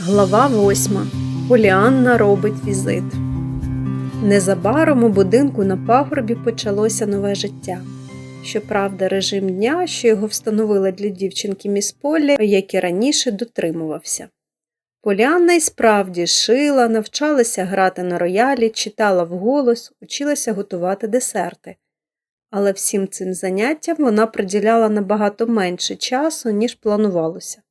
Глава восьма. Поліанна робить візит. Незабаром у будинку на пагорбі почалося нове життя. Щоправда, режим дня, що його встановила для дівчинки міс Полі, як і раніше, дотримувався. Поліанна й справді шила, навчалася грати на роялі, читала вголос, училася готувати десерти. Але всім цим заняттям вона приділяла набагато менше часу, ніж планувалося.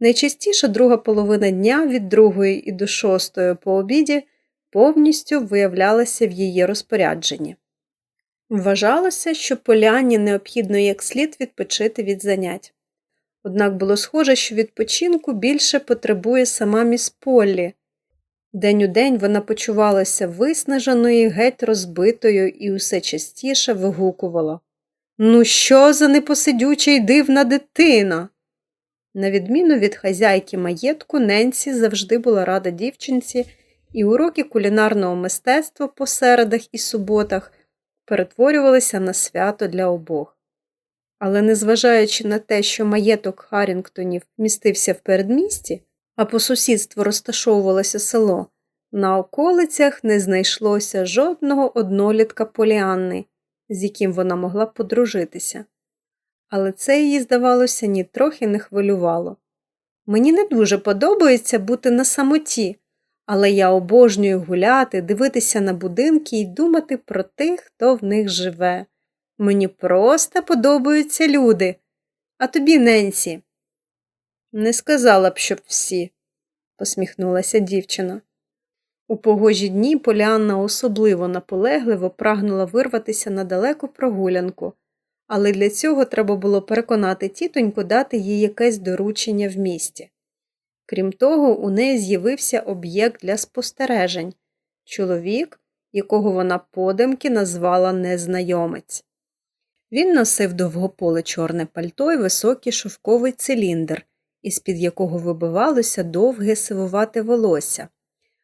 Найчастіше друга половина дня від другої і до шостої по обіді повністю виявлялася в її розпорядженні. Вважалося, що поляні необхідно як слід відпочити від занять. Однак було схоже, що відпочинку більше потребує сама міс Поллі. День у день вона почувалася виснаженою, геть розбитою і усе частіше вигукувала Ну, що за непосидюча й дивна дитина? На відміну від хазяйки маєтку, Ненсі завжди була рада дівчинці, і уроки кулінарного мистецтва по середах і суботах перетворювалися на свято для обох. Але незважаючи на те, що маєток Харінгтонів містився в передмісті, а по сусідству розташовувалося село, на околицях не знайшлося жодного однолітка Поліанни, з яким вона могла подружитися але це її, здавалося, нітрохи не хвилювало. Мені не дуже подобається бути на самоті, але я обожнюю гуляти, дивитися на будинки і думати про тих, хто в них живе. Мені просто подобаються люди. А тобі, Ненсі. Не сказала б, щоб всі, посміхнулася дівчина. У погожі дні Поліанна особливо наполегливо прагнула вирватися на далеку прогулянку але для цього треба було переконати тітоньку дати їй якесь доручення в місті. Крім того, у неї з'явився об'єкт для спостережень чоловік, якого вона подимки назвала незнайомець. Він носив довгополе чорне пальто і високий шовковий циліндр, із під якого вибивалося довге сивувате волосся.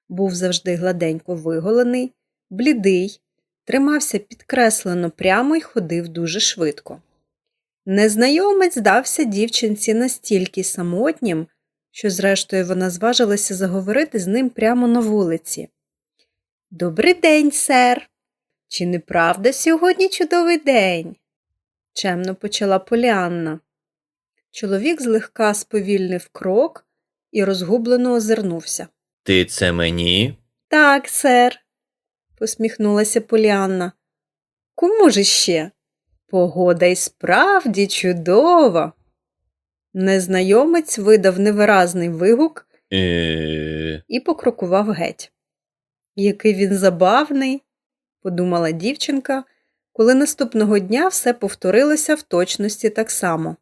Був завжди гладенько виголений, блідий, тримався підкреслено прямо й ходив дуже швидко. Незнайомець здався дівчинці настільки самотнім, що, зрештою, вона зважилася заговорити з ним прямо на вулиці. Добрий день, сер. Чи не правда сьогодні чудовий день? чемно почала Поліанна. Чоловік злегка сповільнив крок і розгублено озирнувся. Ти це мені? Так, сер посміхнулася Поліанна. Кому ж іще? Погода й справді чудова. Незнайомець видав невиразний вигук і покрокував геть. Який він забавний, подумала дівчинка, коли наступного дня все повторилося в точності так само.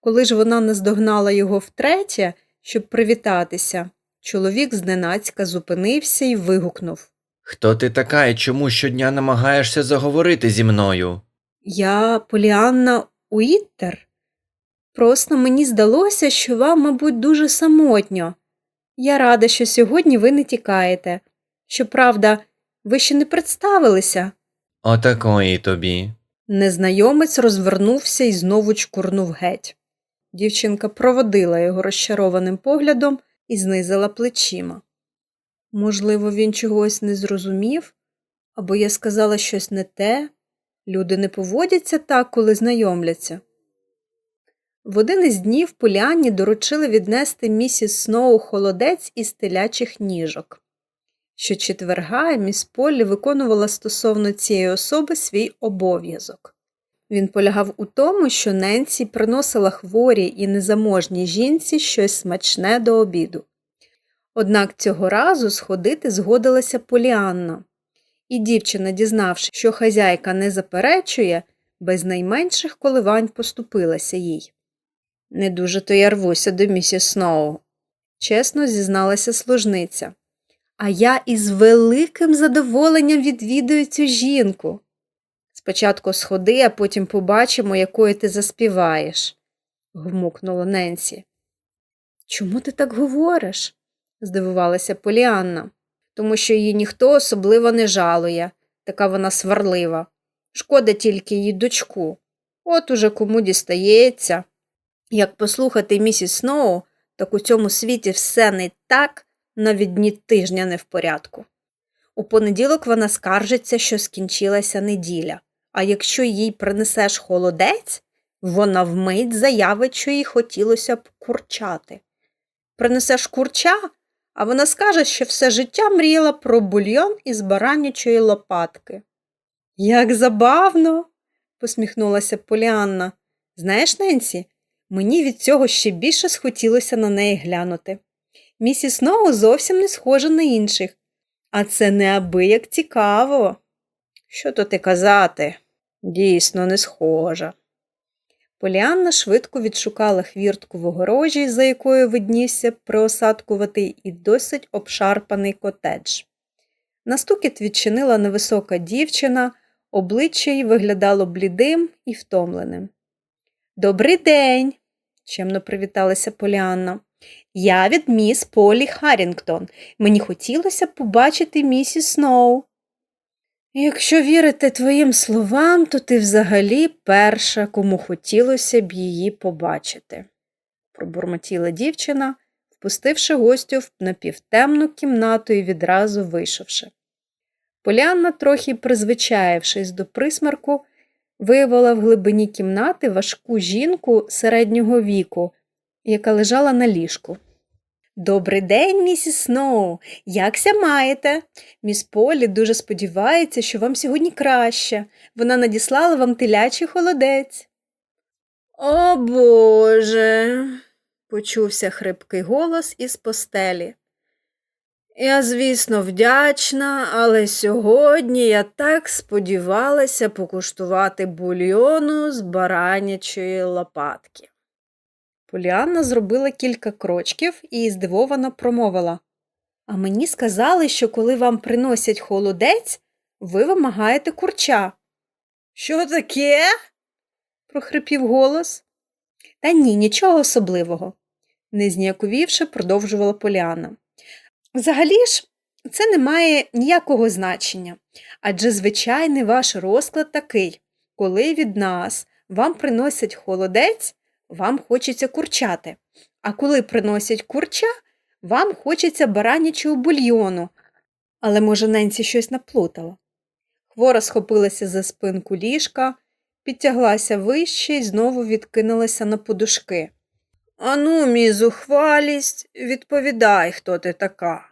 Коли ж вона наздогнала його втретє, щоб привітатися, чоловік зненацька зупинився і вигукнув Хто ти така і чому щодня намагаєшся заговорити зі мною? Я Поліанна Уіттер. Просто мені здалося, що вам, мабуть, дуже самотньо. Я рада, що сьогодні ви не тікаєте. Щоправда, ви ще не представилися. Отакої тобі. Незнайомець розвернувся і знову чкурнув геть. Дівчинка проводила його розчарованим поглядом і знизила плечима. Можливо, він чогось не зрозумів, або я сказала щось не те. Люди не поводяться так, коли знайомляться. В один із днів Поліанні доручили віднести місіс Сноу холодець із телячих ніжок. Щочетверга міс Полі виконувала стосовно цієї особи свій обов'язок. Він полягав у тому, що Ненсі приносила хворій і незаможній жінці щось смачне до обіду. Однак цього разу сходити згодилася Поліанна, і дівчина, дізнавши, що хазяйка не заперечує, без найменших коливань поступилася їй. Не дуже то я рвуся до місіс Сноу, чесно зізналася служниця. А я із великим задоволенням відвідую цю жінку. Спочатку сходи, а потім побачимо, якою ти заспіваєш, гмукнула Ненсі. Чому ти так говориш? Здивувалася Поліанна, тому що її ніхто особливо не жалує, така вона сварлива. Шкода тільки її дочку. От уже кому дістається. Як послухати місіс Сноу, так у цьому світі все не так, навіть дні тижня не в порядку. У понеділок вона скаржиться, що скінчилася неділя, а якщо їй принесеш холодець, вона вмить заявить, що їй хотілося б курчати. Принесеш курча, а вона скаже, що все життя мріяла про бульйон із баранячої лопатки. Як забавно, посміхнулася Поліанна. Знаєш, Ненсі, мені від цього ще більше схотілося на неї глянути. Місіс Сноу зовсім не схожа на інших, а це неабияк цікаво. Що то ти казати? Дійсно, не схожа. Поліанна швидко відшукала хвіртку в огорожі, за якою виднівся приосадкуватий і досить обшарпаний котедж. На стукіт відчинила невисока дівчина, обличчя й виглядало блідим і втомленим. Добрий день, чемно привіталася Поліанна. Я від міс Полі Харрінгтон. Мені хотілося побачити місіс Сноу. Якщо вірити твоїм словам, то ти взагалі перша, кому хотілося б її побачити, пробурмотіла дівчина, впустивши гостю в напівтемну кімнату і відразу вийшовши. Полянна, трохи призвичаєвшись до присмерку, виявила в глибині кімнати важку жінку середнього віку, яка лежала на ліжку. Добрий день, місіс Сноу. Якся маєте? Міс Полі дуже сподівається, що вам сьогодні краще. Вона надіслала вам телячий холодець. О Боже, почувся хрипкий голос із постелі. Я, звісно, вдячна, але сьогодні я так сподівалася покуштувати бульйону з баранячої лопатки. Поліанна зробила кілька крочків і здивовано промовила. А мені сказали, що коли вам приносять холодець, ви вимагаєте курча. Що таке? прохрипів голос. Та ні, нічого особливого, не зніяковівши, продовжувала Поліанна. Взагалі ж, це не має ніякого значення, адже звичайний ваш розклад такий, коли від нас вам приносять холодець, вам хочеться курчати, а коли приносять курча, вам хочеться баранячого бульйону. Але, може, Ненсі щось наплутала. Хвора схопилася за спинку ліжка, підтяглася вище і знову відкинулася на подушки. Ану, мій зухвалість, відповідай, хто ти така.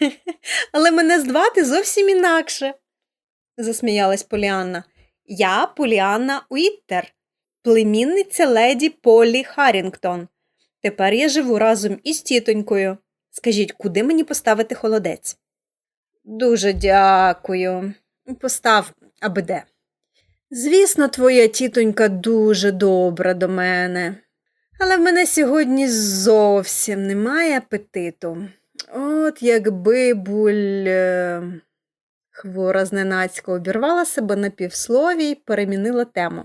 Але мене звати зовсім інакше, засміялась Поліанна. Я Поліанна Уіттер, племінниця леді Полі Харрінгтон. Тепер я живу разом із тітонькою. Скажіть, куди мені поставити холодець? Дуже дякую. Постав аби де. Звісно, твоя тітонька дуже добра до мене, але в мене сьогодні зовсім немає апетиту. От якби буль. е, Хвора зненацька обірвала себе на півслові й перемінила тему.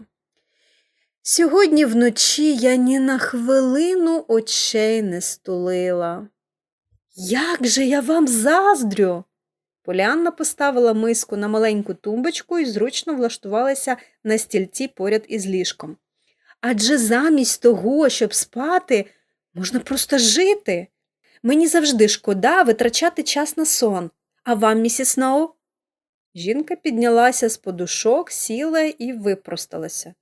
Сьогодні вночі я ні на хвилину очей не стулила. Як же я вам заздрю? Поліанна поставила миску на маленьку тумбочку і зручно влаштувалася на стільці поряд із ліжком. Адже замість того, щоб спати, можна просто жити. Мені завжди шкода витрачати час на сон. А вам, місіс Сноу? Жінка піднялася з подушок, сіла і випросталася.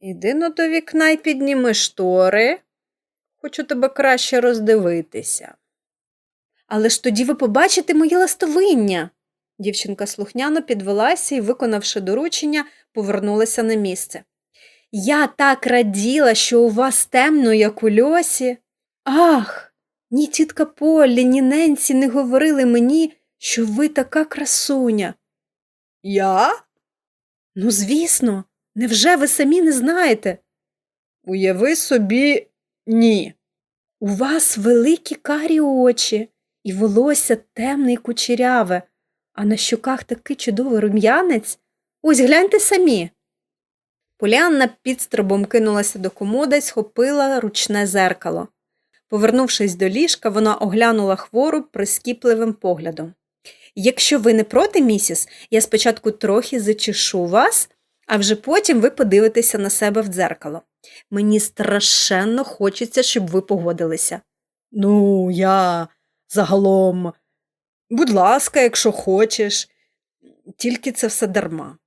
Іди но до вікна й підніми штори. Хочу тебе краще роздивитися. Але ж тоді ви побачите моє ластовиння. Дівчинка слухняно підвелася і, виконавши доручення, повернулася на місце. Я так раділа, що у вас темно, як у льосі. Ах, ні тітка Полі, ні Ненсі не говорили мені, що ви така красуня. Я? Ну, звісно, невже ви самі не знаєте? Уяви собі, ні. У вас великі карі очі, і волосся темне й кучеряве, а на щоках такий чудовий рум'янець. Ось гляньте самі. Поліанна підстрибом кинулася до комода й схопила ручне зеркало. Повернувшись до ліжка, вона оглянула хвору прискіпливим поглядом. Якщо ви не проти, місіс, я спочатку трохи зачешу вас, а вже потім ви подивитеся на себе в дзеркало. Мені страшенно хочеться, щоб ви погодилися. Ну, я загалом, будь ласка, якщо хочеш, тільки це все дарма.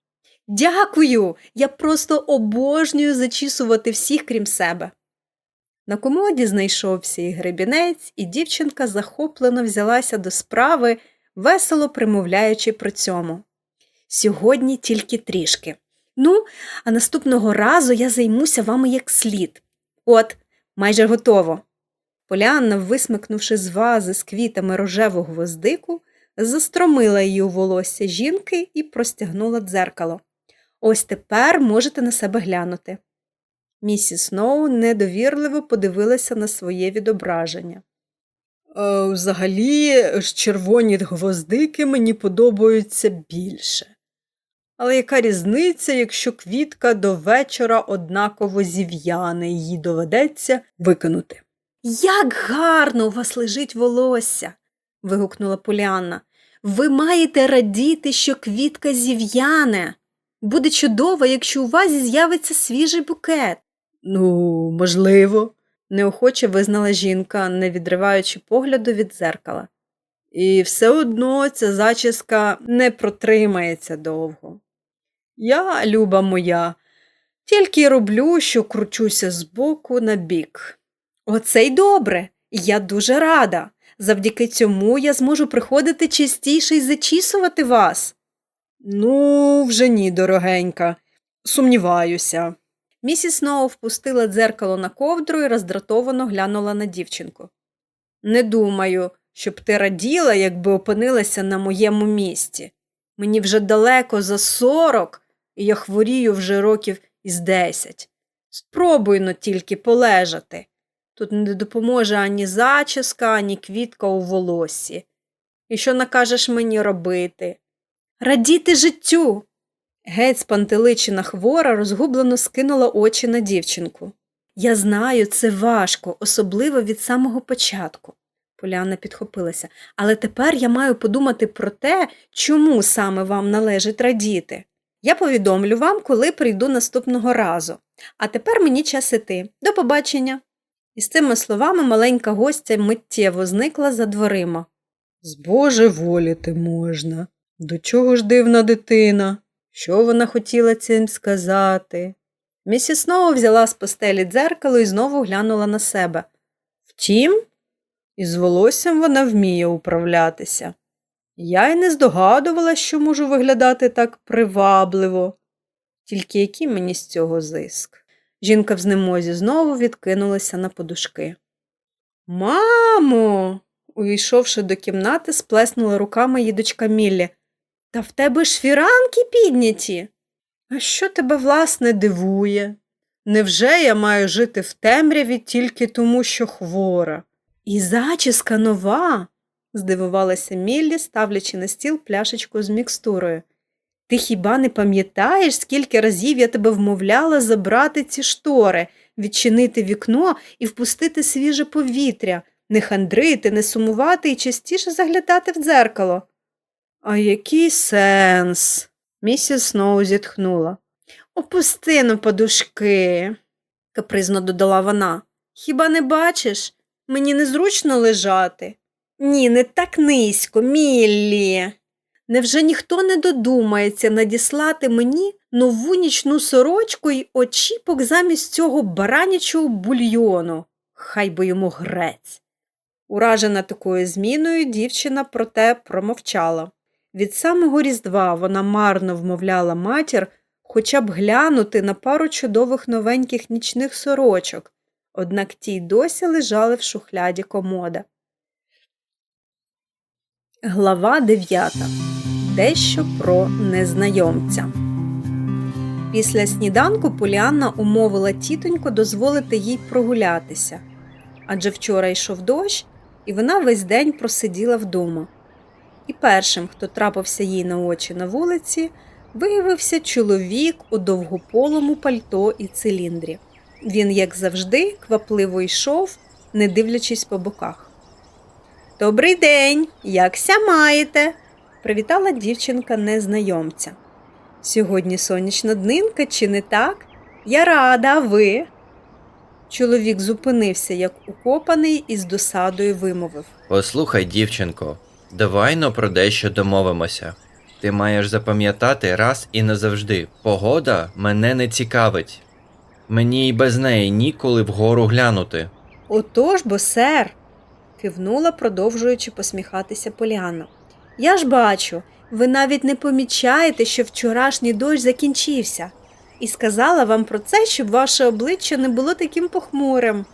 Дякую! Я просто обожнюю зачісувати всіх, крім себе. На комоді знайшовся і гребінець, і дівчинка захоплено взялася до справи, весело примовляючи при цьому. Сьогодні тільки трішки. Ну, а наступного разу я займуся вами як слід. От, майже готово. Поліанна, висмикнувши з вази з квітами рожеву гвоздику, застромила її у волосся жінки і простягнула дзеркало. Ось тепер можете на себе глянути. Місіс Сноу недовірливо подивилася на своє відображення. «Е, взагалі, червоні гвоздики мені подобаються більше. Але яка різниця, якщо квітка до вечора однаково зів'яне, її доведеться викинути? Як гарно у вас лежить волосся. вигукнула Поліанна. Ви маєте радіти, що квітка зів'яне. Буде чудово, якщо у вас з'явиться свіжий букет. Ну, можливо, неохоче визнала жінка, не відриваючи погляду від дзеркала. І все одно ця зачіска не протримається довго. Я, люба моя, тільки роблю, що кручуся з боку на бік. Оце й добре, я дуже рада. Завдяки цьому я зможу приходити частіше і зачісувати вас. Ну, вже ні, дорогенька, сумніваюся. Місіс Сноу впустила дзеркало на ковдру і роздратовано глянула на дівчинку. Не думаю, щоб ти раділа, якби опинилася на моєму місці. Мені вже далеко за сорок, і я хворію вже років із десять. Спробуй но тільки полежати. Тут не допоможе ані зачіска, ані квітка у волоссі. І що накажеш мені робити? Радіти життю. Геть спантеличена хвора розгублено скинула очі на дівчинку. Я знаю, це важко, особливо від самого початку. Поляна підхопилася. Але тепер я маю подумати про те, чому саме вам належить радіти. Я повідомлю вам, коли прийду наступного разу. А тепер мені час іти. До побачення. І з цими словами маленька гостя миттєво зникла за дверима. Збожеволіти можна. До чого ж дивна дитина? Що вона хотіла цим сказати? Місіс Сноу взяла з постелі дзеркало і знову глянула на себе. Втім, із волоссям вона вміє управлятися. Я й не здогадувала, що можу виглядати так привабливо. Тільки який мені з цього зиск? Жінка в знемозі знову відкинулася на подушки. Мамо. увійшовши до кімнати, сплеснула руками її дочка Міллі. Та в тебе ж фіранки підняті. А що тебе, власне, дивує? Невже я маю жити в темряві тільки тому, що хвора? І зачіска нова, здивувалася Міллі, ставлячи на стіл пляшечку з мікстурою. Ти хіба не пам'ятаєш, скільки разів я тебе вмовляла забрати ці штори, відчинити вікно і впустити свіже повітря, не хандрити, не сумувати і частіше заглядати в дзеркало? А який сенс? Місіс Сноу зітхнула. Опусти на подушки, капризно додала вона. Хіба не бачиш? Мені незручно лежати. Ні, не так низько, Міллі. Невже ніхто не додумається надіслати мені нову нічну сорочку й очіпок замість цього баранячого бульйону? Хай би йому грець. Уражена такою зміною, дівчина проте промовчала. Від самого Різдва вона марно вмовляла матір хоча б глянути на пару чудових новеньких нічних сорочок, однак ті й досі лежали в шухляді комода. Глава 9. Дещо про незнайомця. Після сніданку Поліанна умовила тітоньку дозволити їй прогулятися. Адже вчора йшов дощ, і вона весь день просиділа вдома. І першим, хто трапився їй на очі на вулиці, виявився чоловік у довгополому пальто і циліндрі. Він, як завжди, квапливо йшов, не дивлячись по боках. Добрий день, якся маєте? привітала дівчинка незнайомця. Сьогодні сонячна днинка, чи не так? Я рада, а ви? Чоловік зупинився, як укопаний, і з досадою вимовив. Послухай, дівчинко, давай но про дещо домовимося. Ти маєш запам'ятати раз і назавжди. Погода мене не цікавить. Мені й без неї ніколи вгору глянути. Отож бо, сер, кивнула, продовжуючи посміхатися Поліанна. Я ж бачу, ви навіть не помічаєте, що вчорашній дощ закінчився, і сказала вам про це, щоб ваше обличчя не було таким похмурим.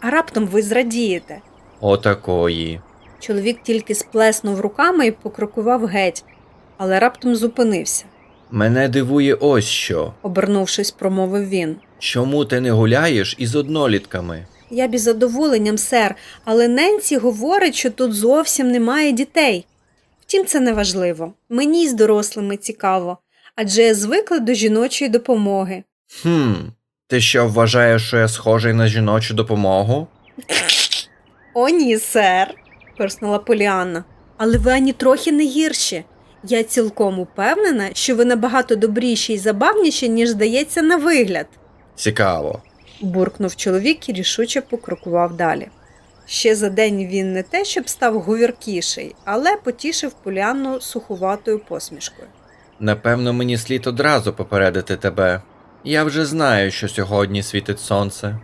А раптом ви зрадієте. Отакої. Чоловік тільки сплеснув руками і покрокував геть, але раптом зупинився. Мене дивує ось що. Обернувшись, промовив він. Чому ти не гуляєш із однолітками? Я б із задоволенням, сер, але Ненсі говорить, що тут зовсім немає дітей. Втім, це не важливо. Мені з дорослими цікаво, адже я звикла до жіночої допомоги. Хм, ти що вважаєш, що я схожий на жіночу допомогу? О, ні, сер, пирснула Поліанна. Але ви ані трохи не гірші. Я цілком упевнена, що ви набагато добріші і забавніші, ніж здається на вигляд. Цікаво. буркнув чоловік і рішуче покрокував далі. Ще за день він не те, щоб став говіркіший, але потішив Поліанну сухуватою посмішкою. Напевно, мені слід одразу попередити тебе. Я вже знаю, що сьогодні світить сонце.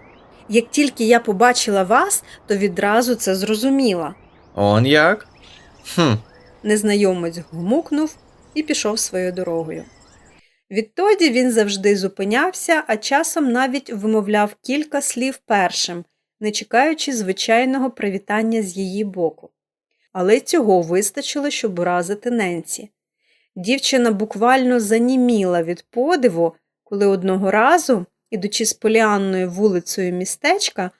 Як тільки я побачила вас, то відразу це зрозуміла. Он як? Хм, Незнайомець гмукнув і пішов своєю дорогою. Відтоді він завжди зупинявся, а часом навіть вимовляв кілька слів першим, не чекаючи звичайного привітання з її боку. Але цього вистачило, щоб уразити Ненсі. Дівчина буквально заніміла від подиву, коли одного разу, ідучи з Поліанною вулицею містечка,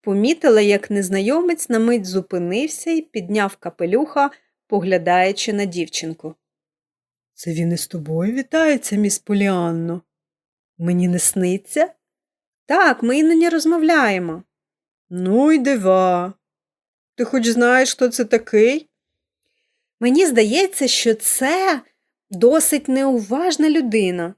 помітила, як незнайомець на мить зупинився і підняв капелюха, поглядаючи на дівчинку. Це він із тобою вітається, міс Поліанно? Мені не сниться? Так, ми іноді розмовляємо. Ну й дива. Ти хоч знаєш, хто це такий? Мені здається, що це досить неуважна людина,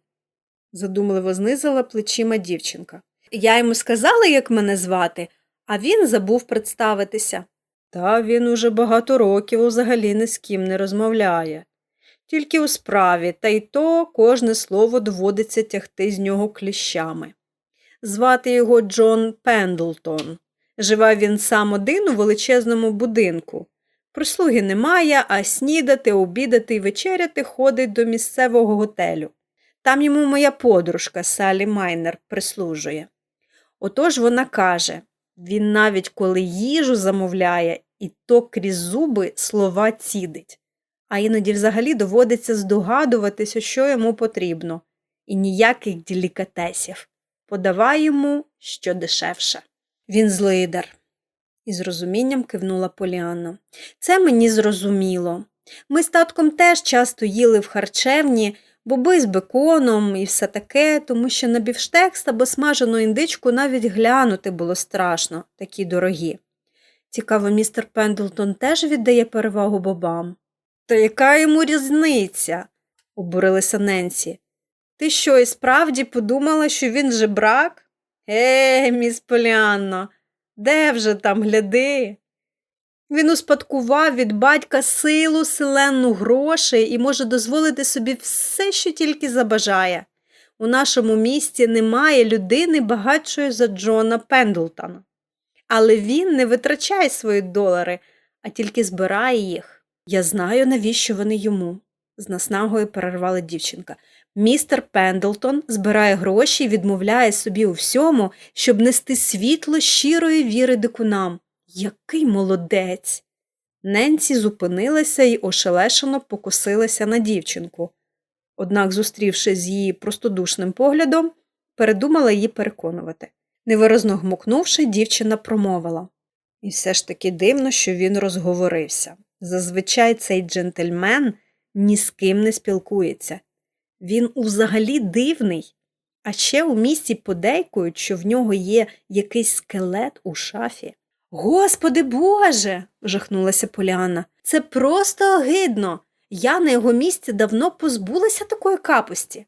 задумливо знизила плечима дівчинка. Я йому сказала, як мене звати, а він забув представитися. Та він уже багато років взагалі ні з ким не розмовляє. Тільки у справі, та й то кожне слово доводиться тягти з нього кліщами. Звати його Джон Пендлтон. Живе він сам один у величезному будинку. Прислуги немає, а снідати, обідати і вечеряти ходить до місцевого готелю. Там йому моя подружка Салі Майнер прислужує. Отож вона каже він навіть коли їжу замовляє, і то крізь зуби слова цідить. А іноді взагалі доводиться здогадуватися, що йому потрібно, і ніяких делікатесів. Подавай йому що дешевше. Він злидар. Із розумінням кивнула Поліанна. Це мені зрозуміло. Ми з татком теж часто їли в харчевні, боби з беконом і все таке, тому що на бівштекс або смажену індичку навіть глянути було страшно, такі дорогі. Цікаво, містер Пендлтон теж віддає перевагу бобам. Та яка йому різниця? обурилася Ненсі. Ти що, і справді подумала, що він жебрак? Е, міс Поліанно, де вже там гляди? Він успадкував від батька силу, селенну грошей і може дозволити собі все, що тільки забажає. У нашому місті немає людини багатшої за Джона Пендлтона. Але він не витрачає свої долари, а тільки збирає їх. Я знаю, навіщо вони йому, з наснагою перервала дівчинка. Містер Пендлтон збирає гроші і відмовляє собі у всьому, щоб нести світло щирої віри дикунам. Який молодець. Ненсі зупинилася і ошелешено покосилася на дівчинку. Однак, зустрівшись з її простодушним поглядом, передумала її переконувати. Невиразно гмукнувши, дівчина промовила. І все ж таки дивно, що він розговорився. Зазвичай цей джентльмен ні з ким не спілкується. Він узагалі дивний. А ще у місті подейкують, що в нього є якийсь скелет у шафі. Господи Боже. жахнулася Поліана. Це просто огидно. Я на його місці давно позбулася такої капості.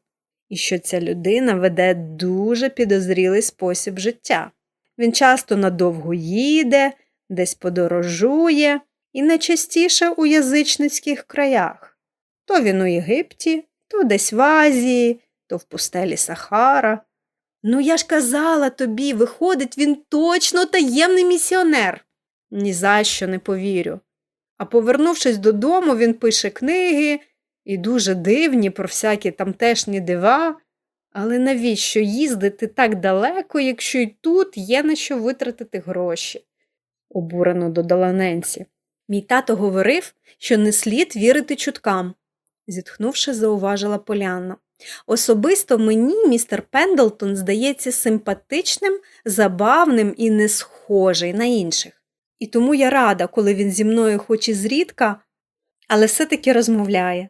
І що ця людина веде дуже підозрілий спосіб життя. Він часто надовго їде, десь подорожує і найчастіше у язичницьких краях. То він у Єгипті, то десь в Азії, то в пустелі Сахара. Ну, я ж казала тобі, виходить, він точно таємний місіонер. Ні за що не повірю. А повернувшись додому, він пише книги і дуже дивні про всякі тамтешні дива. Але навіщо їздити так далеко, якщо й тут є на що витратити гроші? обурено додала Ненсі. Мій тато говорив, що не слід вірити чуткам, зітхнувши, зауважила Полянна. Особисто мені містер Пендлтон здається симпатичним, забавним і не схожий на інших. І тому я рада, коли він зі мною хоч і зрідка, але все-таки розмовляє.